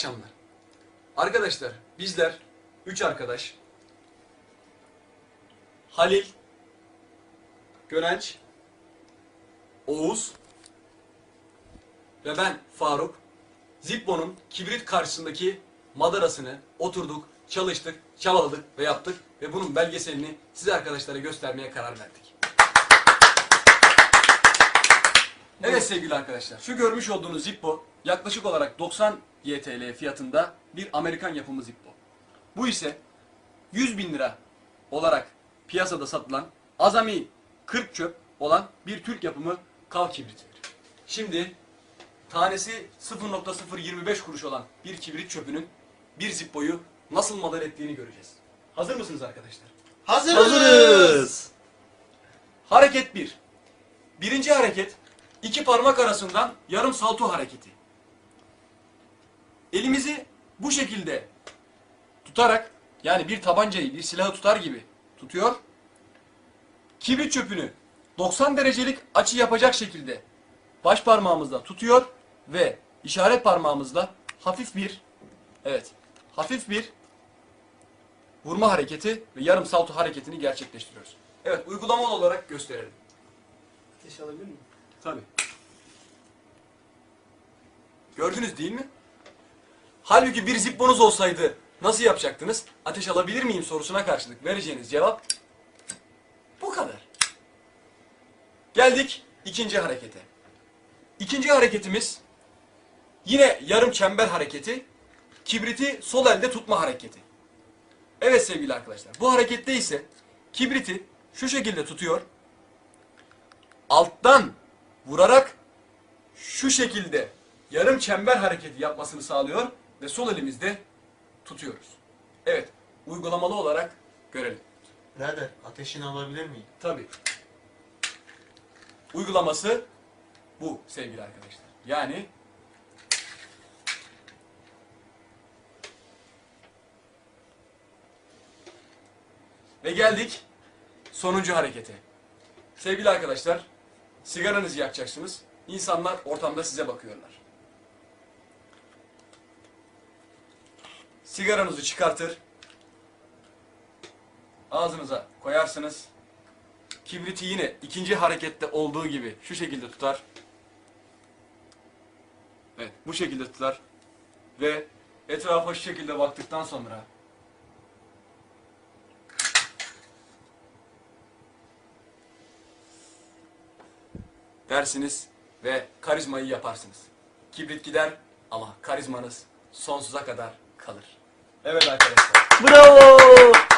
akşamlar. Arkadaşlar bizler üç arkadaş Halil, Gönenç, Oğuz ve ben Faruk Zippo'nun kibrit karşısındaki madarasını oturduk, çalıştık, çabaladık ve yaptık ve bunun belgeselini size arkadaşlara göstermeye karar verdik. Evet sevgili arkadaşlar, şu görmüş olduğunuz Zippo yaklaşık olarak 90 YTL fiyatında bir Amerikan yapımı Zippo. Bu ise 100 bin lira olarak piyasada satılan azami 40 çöp olan bir Türk yapımı kav kibritidir. Şimdi tanesi 0.025 kuruş olan bir kibrit çöpünün bir Zippo'yu nasıl madar ettiğini göreceğiz. Hazır mısınız arkadaşlar? Hazırız. Hareket 1. Birinci hareket iki parmak arasından yarım salto hareketi. Elimizi bu şekilde tutarak yani bir tabancayı bir silahı tutar gibi tutuyor. Kibrit çöpünü 90 derecelik açı yapacak şekilde baş parmağımızla tutuyor ve işaret parmağımızla hafif bir evet hafif bir vurma hareketi ve yarım salto hareketini gerçekleştiriyoruz. Evet uygulamalı olarak gösterelim. Ateş alabilir miyim? Tabii. Gördünüz değil mi? Halbuki bir zipponuz olsaydı nasıl yapacaktınız? Ateş alabilir miyim sorusuna karşılık vereceğiniz cevap bu kadar. Geldik ikinci harekete. İkinci hareketimiz yine yarım çember hareketi, kibriti sol elde tutma hareketi. Evet sevgili arkadaşlar, bu harekette ise kibriti şu şekilde tutuyor, alttan vurarak şu şekilde yarım çember hareketi yapmasını sağlıyor ve sol elimizde tutuyoruz. Evet, uygulamalı olarak görelim. Birader ateşini alabilir miyim? Tabii. Uygulaması bu sevgili arkadaşlar. Yani ve geldik sonuncu harekete. Sevgili arkadaşlar, sigaranızı yakacaksınız. İnsanlar ortamda size bakıyorlar. Sigaranızı çıkartır, ağzınıza koyarsınız. Kibriti yine ikinci harekette olduğu gibi şu şekilde tutar. Evet, bu şekilde tutar. Ve etrafa şu şekilde baktıktan sonra dersiniz ve karizmayı yaparsınız. Kibrit gider ama karizmanız sonsuza kadar kalır. 해외 발전했어. 브라보!